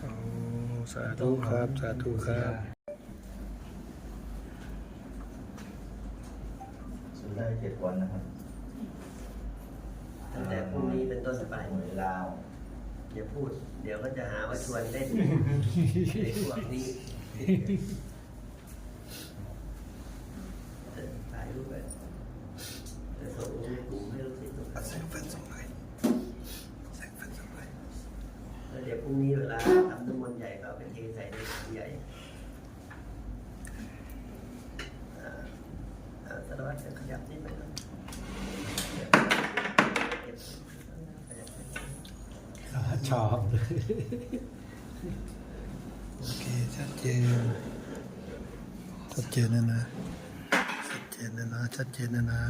โอ้สาธุครับ สาธุครับซื้อได้เจ็ดวันนะครับตั้งแต่พรุ่งนี้เป็นต้นไปหวยลาวอย่าพูด เดี๋ยวก็จะหาว่าชวนเล่นในพวกนี้เออถ่ายรูปไปจะส่งในกลุ่มให้ลูกศิษย์ทุกท่าน แสงไฟส่งไปแสงไฟส่งไป แล้ว เดี๋ยวพรุ่งนี้เวลาทำน้ำมนต์ใหญ่ก็เอาไปเทใส่ในถังใหญ่สารวัตรจะขยับนิดหน่อยนะเก็บขยับนิดชอบ โอเค ชัดเจน ชัดเจนนะนะ ชัดเจนนะนะ ชัดเจนนะนะ